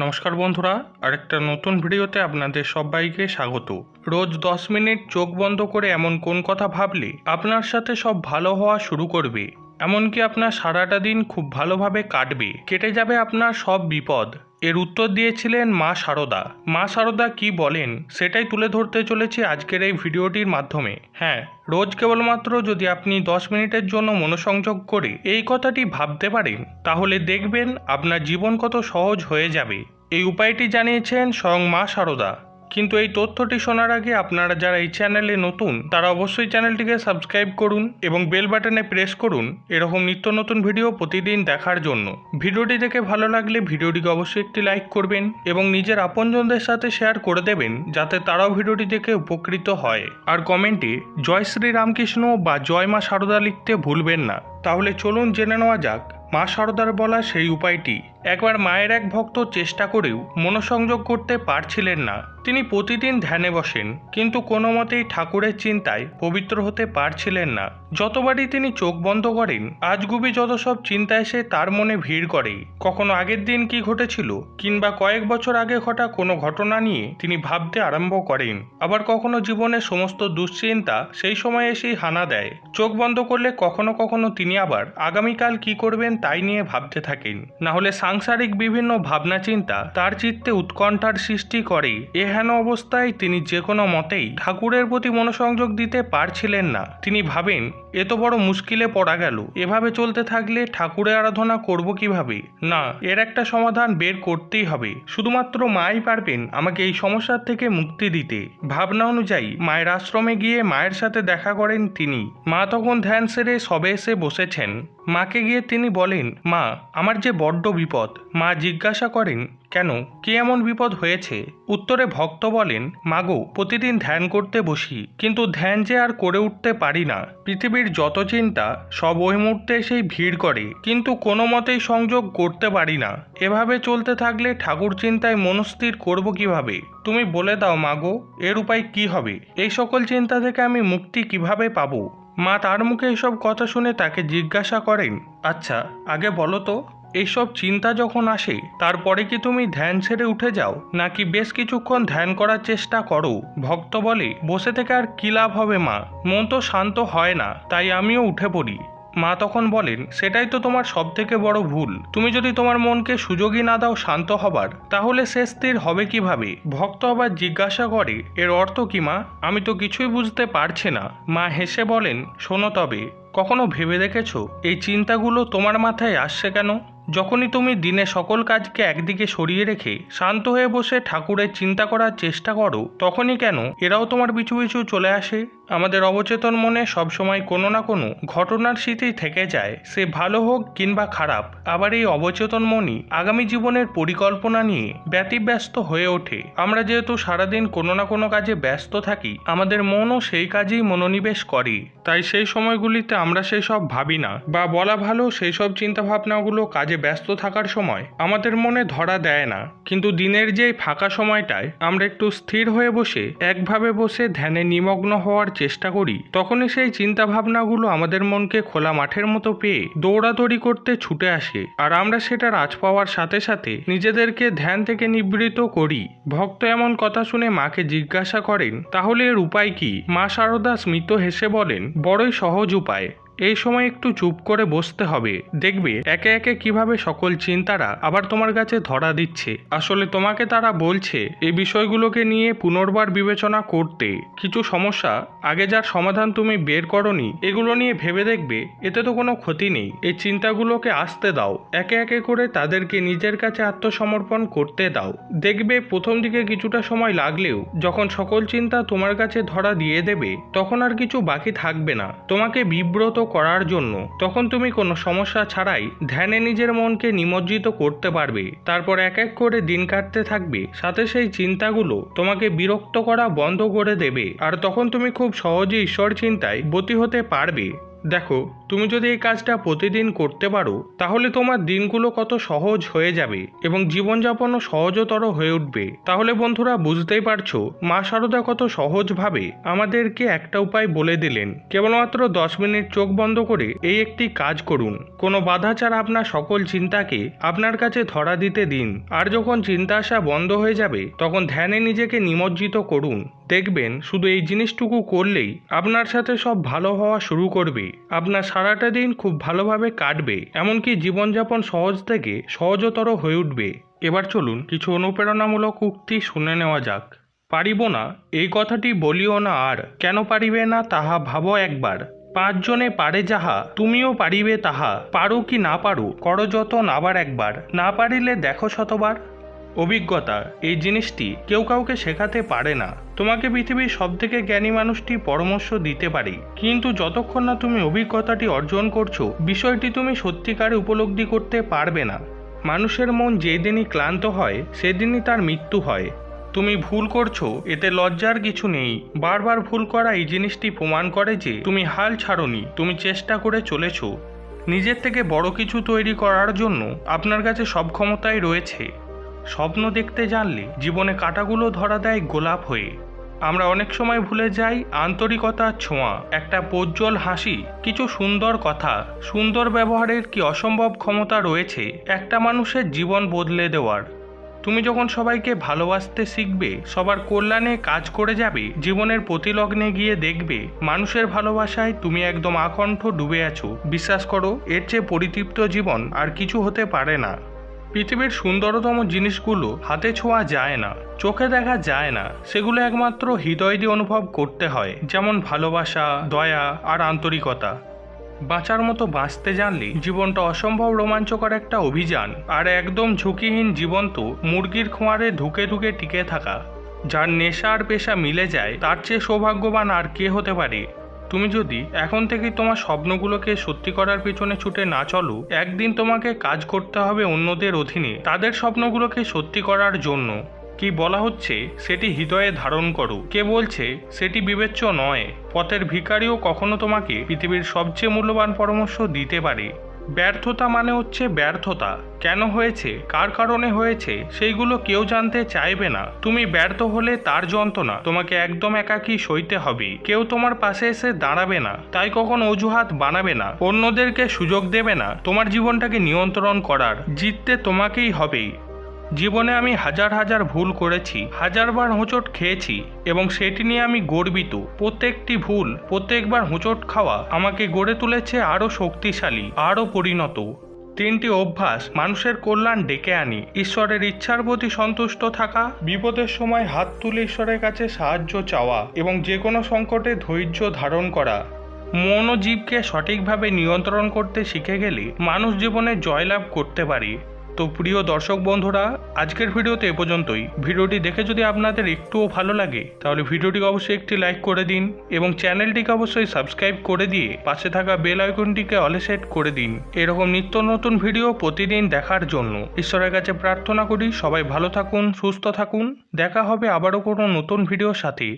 নমস্কার বন্ধুরা, আরেকটা নতুন ভিডিওতে আপনাদের সবাইকে স্বাগত। রোজ দশ মিনিট চোখ বন্ধ করে এমন কোন কথা ভাবলে আপনার সাথে সব ভালো হওয়া শুরু করবে। এমনকি আপনার সারাটা দিন খুব ভালোভাবে কাটবে। কেটে যাবে আপনার সব বিপদ। এর উত্তর দিয়েছিলেন মা সারদা। মা সারদা কি বলেন, সেটাই তুলে ধরতে চলেছি আজকের এই ভিডিওটির মাধ্যমে। হ্যাঁ রোজ কেবলমাত্র যদি আপনি দশ মিনিটের জন্য মনোসংযোগ করে এই কথাটি ভাবতে পারেন, তাহলে দেখবেন আপনার জীবন কত সহজ হয়ে যাবে। এই উপায়টি জানিয়েছেন স্বয়ং মা সারদা। কিন্তু এই তথ্যটি শোনার আগে আপনারা যারা এই চ্যানেলে নতুন, তারা অবশ্যই চ্যানেলটিকে সাবস্ক্রাইব করুন এবং বেল বাটনে প্রেস করুন এরকম নিত্য নতুন ভিডিও প্রতিদিন দেখার জন্য। ভিডিওটি দেখে ভালো লাগলে ভিডিওটিকে অবশ্যই একটি লাইক করবেন এবং নিজের আপনজনদের সাথে শেয়ার করে দেবেন যাতে তারাও ভিডিওটি দেখে উপকৃত হয়। আর কমেন্টে জয় শ্রী রামকৃষ্ণ বা জয় মা সারদা লিখতে ভুলবেন না। তাহলে চলুন জেনে নেওয়া যাক, মা সারদার বলা সেই উপায়টি। একবার মায়ের এক ভক্ত চেষ্টা করেও মনোসংযোগ করতে পারছিলেন না। তিনি প্রতিদিন ধ্যানে বসেন, কিন্তু কোনো মতেই ঠাকুরের চিন্তায় পবিত্র হতে পারছিলেন না। যতবারই তিনি চোখ বন্ধ করেন, আজগুবি যত সব চিন্তা এসে তার মনে ভিড় করে। কখনো আগের দিন কি ঘটেছিল, কিংবা কয়েক বছর আগে ঘটা কোনো ঘটনা নিয়ে তিনি ভাবতে আরম্ভ করেন। আবার কখনো জীবনের সমস্ত দুশ্চিন্তা সেই সময় এসেই হানা দেয়। চোখ বন্ধ করলে কখনো কখনো তিনি আবার আগামীকাল কি করবেন তাই নিয়ে ভাবতে থাকেন। না হলে সাংসারিক বিভিন্ন ভাবনা চিন্তা তার চিত্তে উৎকণ্ঠার সৃষ্টি করে। এহেন অবস্থায় তিনি যে কোনো মতেই ঠাকুরের প্রতি মনোসংযোগ দিতে পারছিলেন না। তিনি ভাবেন এত বড় মুশকিলে পড়া গেল। এভাবে চলতে থাকলে ঠাকুরের আরাধনা করব কীভাবে? না, এর একটা সমাধান বের করতেই হবে। শুধুমাত্র মাই পারবেন আমাকে এই সমস্যার থেকে মুক্তি দিতে। ভাবনা অনুযায়ী মায়ের আশ্রমে গিয়ে মায়ের সাথে দেখা করেন তিনি। মা তখন ধ্যান সেরে সবে এসে বসেছেন। মাকে গিয়ে তিনি বলেন, মা, আমার যে বড্ড বিপদ। মা জিজ্ঞাসা করেন কেন? কি এমন বিপদ হয়েছে? উত্তরে ভক্ত বলেন, মাগো, প্রতিদিন ধ্যান করতে বসি, কিন্তু ধ্যান যে আর করে উঠতে পারি না। পৃথিবীর যত চিন্তা, সব ওই মুহূর্তে এসেই ভিড় করে, কিন্তু কোনো মতেই সংযোগ করতে পারি না। এভাবে চলতে থাকলে ঠাকুর চিন্তায় মনস্থির করব কীভাবে? তুমি বলে দাও, মাগো, এর উপায় কি হবে? এই সকল চিন্তা থেকে আমি মুক্তি কীভাবে পাবো? মা তার মুখে এসব কথা শুনে তাকে জিজ্ঞাসা করেন আচ্ছা আগে বলো তো এইসব চিন্তা যখন আসে, তারপরে কি তুমি ধ্যান ছেড়ে উঠে যাও? নাকি বেশ কিছুক্ষণ ধ্যান করার চেষ্টা করো? ভক্ত বলে, বসে থেকে আর কি লাভ হবে, মা? মন তো শান্ত হয় না, তাই আমিও উঠে পড়ি। মা তখন বলেন, সেটাই তো তোমার সব থেকে বড় ভুল। তুমি যদি তোমার মনকে সুযোগই না দাও শান্ত হবার, তাহলে সে স্থির হবে কীভাবে? ভক্ত আবার জিজ্ঞাসা করে, এর অর্থ কি, মা? আমি তো কিছুই বুঝতে পারছি না। মা হেসে বলেন, শোনো তবে, কখনো ভেবে দেখেছ? এই চিন্তাগুলো তোমার মাথায় আসছে কেন? যখনই তুমি দিনে সকল কাজকে একদিকে সরিয়ে রেখে শান্ত হয়ে বসে ঠাকুরের চিন্তা করার চেষ্টা করো, তখনই কেন এরাও তোমার পিছু পিছু চলে আসে? আমাদের অবচেতন মনে সবসময় কোনো না কোনো ঘটনার স্মৃতি থেকে যায়। সে ভালো হোক কিংবা খারাপ, আবার এই অবচেতন মনই আগামী জীবনের পরিকল্পনা নিয়ে ব্যতিব্যস্ত হয়ে ওঠে। আমরা যেহেতু সারাদিন কোনো না কোনো কাজে ব্যস্ত থাকি, আমাদের মনও সেই কাজেই মনোনিবেশ করে। তাই সেই সময়গুলিতে আমরা সেই সব ভাবি না, বা বলা ভালো সেই সব চিন্তাভাবনাগুলো কাজে ব্যস্ত থাকার সময় আমাদের মনে ধরা দেয় না। কিন্তু দিনের যে ফাঁকা সময়টায় আমরা একটু স্থির হয়ে বসে, একভাবে বসে ধ্যানে নিমগ্ন হওয়ার চেষ্টা করি, তখনই সেই চিন্তা ভাবনাগুলো আমাদের মনকে খোলা মাঠের মতো পেয়ে দৌড়াদৌড়ি করতে ছুটে আসে। আর আমরা সেটা রাজ পাওয়ার সাথে সাথে নিজেদেরকে ধ্যান থেকে নিবৃত করি। ভক্ত এমন কথা শুনে মাকে জিজ্ঞাসা করেন, তাহলে এর উপায় কি? মা শারদা স্মিত হেসে বলেন, বড়ই সহজ উপায়। এই সময় একটু চুপ করে বসতে হবে। দেখবে, একে একে কীভাবে সকল চিন্তারা আবার তোমার কাছে ধরা দিচ্ছে। আসলে তোমাকে তারা বলছে, এই বিষয়গুলোকে নিয়ে পুনর্বার বিবেচনা করতে। কিছু সমস্যা, আগে যার সমাধান তুমি বের করনি, এগুলো নিয়ে ভেবে দেখবে, এতে তো কোনো ক্ষতি নেই। এই চিন্তাগুলোকে আসতে দাও। একে একে করে তাদেরকে নিজের কাছে আত্মসমর্পণ করতে দাও। দেখবে, প্রথম দিকে কিছুটা সময় লাগলেও, যখন সকল চিন্তা তোমার কাছে ধরা দিয়ে দেবে, তখন আর কিছু বাকি থাকবে না। তোমাকে বিব্রত করার জন্য। তখন তুমি কোনো সমস্যা ছাড়াই ধ্যানে নিজের মনকে নিমজ্জিত করতে পারবে। তারপর এক এক করে দিন কাটতে থাকবে। সাথে সেই চিন্তাগুলো তোমাকে বিরক্ত করা বন্ধ করে দেবে। আর তখন তুমি খুব সহজে ঈশ্বর চিন্তায় বতী হতে পারবে। দেখো, তুমি যদি এই কাজটা প্রতিদিন করতে পারো, তাহলে তোমার দিনগুলো কত সহজ হয়ে যাবে এবং জীবনযাপনও সহজতর হয়ে উঠবে। তাহলে বন্ধুরা, বুঝতেই পারছ, মা শারদা কত সহজভাবে আমাদেরকে একটা উপায় বলে দিলেন। কেবলমাত্র দশ মিনিট চোখ বন্ধ করে এই একটি কাজ করুন। কোনো বাধা ছাড়া আপনার সকল চিন্তাকে আপনার কাছে ধরা দিতে দিন। আর যখন চিন্তা আসা বন্ধ হয়ে যাবে, তখন ধ্যানে নিজেকে নিমজ্জিত করুন। দেখবেন শুধু এই জিনিসটুকু করলেই আপনার সাথে সব ভালো হওয়া শুরু করবে। আপনার সারাটা দিন খুব ভালোভাবে কাটবে, এমনকি জীবনযাপন সহজ থেকে সহজতর হয়ে উঠবে। এবার চলুন কিছু অনুপ্রেরণামূলক উক্তি শুনে নেওয়া যাক। পারিব না, এই কথাটি বলিও না আর। কেন পারিবে না তাহা ভাবো একবার। পাঁচজনে পারে যাহা, তুমিও পারিবে তাহা। পারো কি না পারো, করো যতন আবার একবার। না পারিলে দেখো শতবার। অভিজ্ঞতা, এই জিনিসটি কেউ কাউকে শেখাতে পারে না। তোমাকে পৃথিবীর সবথেকে জ্ঞানী মানুষটি পরামর্শ দিতে পারে। কিন্তু যতক্ষণ না তুমি অভিজ্ঞতাটি অর্জন করছ, বিষয়টি তুমি সত্যিকারে উপলব্ধি করতে পারবে না। মানুষের মন যেদিনই ক্লান্ত হয়, সেদিনই তার মৃত্যু হয়। তুমি ভুল করছ, এতে লজ্জার কিছু নেই। বারবার ভুল করা এই জিনিসটি প্রমাণ করে যে তুমি হাল ছাড়োনি, তুমি চেষ্টা করে চলেছো। নিজের থেকে বড় কিছু তৈরি করার জন্য আপনার কাছে সব ক্ষমতাই রয়েছে। স্বপ্ন দেখতে জানলে জীবনে কাটাগুলো ধরা দেয় গোলাপ হয়ে। আমরা অনেক সময় ভুলে যাই আন্তরিকতার ছোঁয়া। একটা প্রজ্জ্বল হাসি, কিছু সুন্দর কথা, সুন্দর ব্যবহারের কি অসম্ভব ক্ষমতা রয়েছে, একটা মানুষের জীবন বদলে দেওয়ার। তুমি যখন সবাইকে ভালোবাসতে শিখবে, সবার কল্যাণে কাজ করে যাবে, জীবনের প্রতিলগ্নে গিয়ে দেখবে, মানুষের ভালোবাসায় তুমি একদম আকণ্ঠ ডুবে আছো। বিশ্বাস করো, এর চেয়ে পরিতৃপ্ত জীবন আর কিছু হতে পারে না। পৃথিবীর সুন্দরতম জিনিসগুলো হাতে ছোঁয়া যায় না, চোখে দেখা যায় না। সেগুলো একমাত্র হৃদয় দিয়ে অনুভব করতে হয়, যেমন ভালোবাসা, দয়া আর আন্তরিকতা। বাঁচার মতো বাঁচতে জানলে জীবনটা অসম্ভব রোমাঞ্চকর একটা অভিযান আর একদম ঝুঁকিহীন জীবন তো মুরগির খোঁয়ারে ঢুকে ঢুকে টিকে থাকা। যার নেশা আর পেশা মিলে যায়, তার চেয়ে সৌভাগ্যবান আর কে হতে পারে? তুমি যদি এখন থেকে তোমার স্বপ্নগুলোকে সত্যি করার পিছনে ছুটে না চলো, একদিন তোমাকে কাজ করতে হবে অন্যদের অধীনে, তাদের স্বপ্নগুলোকে সত্যি করার জন্য। কি বলা হচ্ছে? সেটি হৃদয়ে ধারণ করো। কে বলছে? সেটি বিবেচ্য নয়। পথের ভিকারিও কখনো তোমাকে পৃথিবীর সবচেয়ে মূল্যবান পরামর্শ দিতে পারে। ব্যর্থতা মানে হচ্ছে ব্যর্থতা। কেন হয়েছে? কার কারণে হয়েছে? সেইগুলো কেউ জানতে চাইবে না। তুমি ব্যর্থ হলে তার যন্ত্রণা। তোমাকে একদম একাকি সইতে হবে। কেউ তোমার পাশে এসে দাঁড়াবে না। তাই কখন অজুহাত বানাবে না। অন্যদেরকে সুযোগ দেবে না। তোমার জীবনটাকে নিয়ন্ত্রণ করার। জিততে তোমাকেই হবেই। জীবনে আমি হাজার হাজার ভুল করেছি হাজারবার হোঁচট খেয়েছি এবং সেটি নিয়ে আমি গর্বিত। প্রত্যেকটি ভুল, প্রত্যেকবার হোঁচট খাওয়া আমাকে গড়ে তুলেছে আরও শক্তিশালী, আরও পরিণত। তিনটি অভ্যাস মানুষের কল্যাণ ডেকে আনি। ঈশ্বরের ইচ্ছার প্রতি সন্তুষ্ট থাকা, বিপদের সময় হাত তুলে ঈশ্বরের কাছে সাহায্য চাওয়া এবং যে কোনো সংকটে ধৈর্য ধারণ করা। মন ও জীবকে সঠিকভাবে নিয়ন্ত্রণ করতে শিখে গেলে মানুষ জীবনে জয়লাভ করতে পারে। তো প্রিয় দর্শক বন্ধুরা, আজকের ভিডিওতে এ পর্যন্তই। ভিডিওটি দেখে যদি আপনাদের একটুও ভালো লাগে, তাহলে ভিডিওটিকে অবশ্যই একটি লাইক করে দিন এবং চ্যানেলটিকে অবশ্যই সাবস্ক্রাইব করে দিয়ে পাশে থাকা বেল আইকনটিকে অলে সেট করে দিন। এরকম নিত্য নতুন ভিডিও প্রতিদিন দেখার জন্য ঈশ্বরের কাছে প্রার্থনা করি, সবাই ভালো থাকুন, সুস্থ থাকুন। দেখা হবে আবারও কোনো নতুন ভিডিওর সাথে।